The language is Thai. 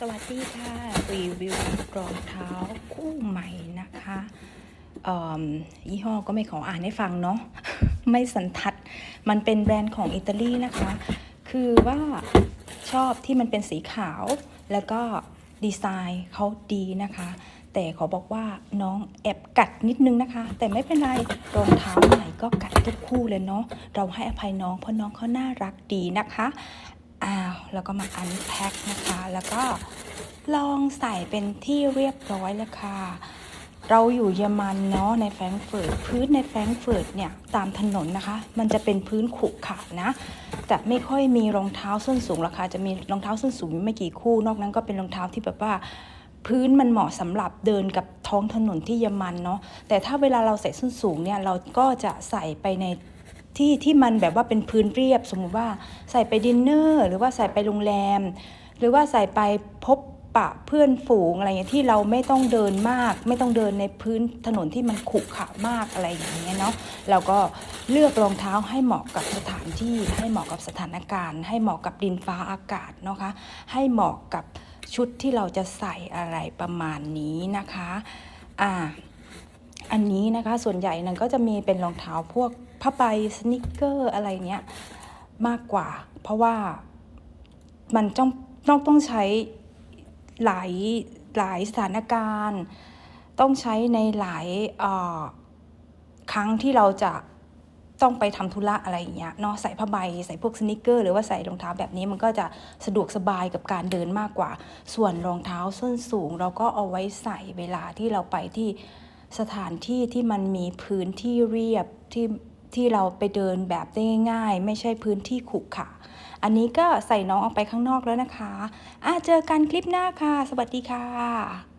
สวัสดีค่ะ รีวิวรองเท้าคู่ใหม่นะคะยี่ห้อก็ไม่ขออ่านให้ฟังเนาะไม่สันทัด มันเป็นแบรนด์ของอิตาลีนะคะ คือว่าชอบที่มันเป็นสีขาวแล้วก็ดีไซน์เขาดีนะคะ แต่ขอบอกว่าน้องแอบกัดนิดนึงนะคะ แต่ไม่เป็นไรรองเท้าใหม่ก็กัดทุกคู่เลยเนาะเราให้อภัยน้องเพราะน้องเขาน่ารักดีนะคะ แล้วก็มาอันแพ็คนะคะ แล้วก็ลองใส่เป็นที่เรียบร้อยแล้วค่ะ เราอยู่เยอรมันเนาะในแฟรงก์เฟิร์ตพื้นในแฟรงก์เฟิร์ตเนี่ยตามถนนนะคะ มันจะเป็นพื้นขรุขระนะจะไม่ค่อยมีรองเท้าส้นสูงราคาจะมีรองเท้าส้นสูงไม่กี่คู่ นอกนั้นก็เป็นรองเท้าที่แบบว่าพื้นมันเหมาะสำหรับเดินกับท้องถนนที่เยอรมันเนาะแต่ถ้าเวลาเราใส่ส้นสูงเนี่ยเราก็จะใส่ไปใน ที่ที่มันแบบว่าเป็นพื้นเรียบ สมมุติว่าใส่ไปดินเนอร์หรือว่าใส่ไปโรงแรม หรือว่าใส่ไปพบปะเพื่อนฝูงอะไรเงี้ยที่เราไม่ต้องเดินมาก ไม่ต้องเดินในพื้นถนนที่มันขรุขระมากอะไรอย่างเงี้ยเนาะเราก็เลือกรองเท้าให้เหมาะกับสถานที่ ให้เหมาะกับสถานการณ์ ให้เหมาะกับดินฟ้าอากาศเนาะคะ ให้เหมาะกับชุดที่เราจะใส่อะไรประมาณนี้นะคะอ่า อันนี้นะคะส่วนใหญ่นั้นก็จะมีเป็นรองเท้าพวกผ้าใบสนิเกอร์อะไรเนี้ยมากกว่า เพราะว่ามันต้องต้องต้องใช้หลายหลายสถานการณ์ ต้องใช้ในหลายครั้งที่เราจะต้องไปทำธุระอะไรอย่างเงี้ยเนาะใส่ผ้าใบใส่พวกสนิเกอร์ หรือว่าใส่รองเท้าแบบนี้มันก็จะสะดวกสบายกับการเดินมากกว่า ส่วนรองเท้าส้นสูง เราก็เอาไว้ใส่เวลาที่เราไปที่ สถานที่ที่มันมีพื้นที่เรียบที่ที่เราไปเดินแบบได้ง่าย ๆ ไม่ใช่พื้นที่ขรุขระอันนี้ก็ใส่น้องออกไปข้างนอกแล้วนะคะอะเจอกันคลิปหน้าค่ะ สวัสดีค่ะ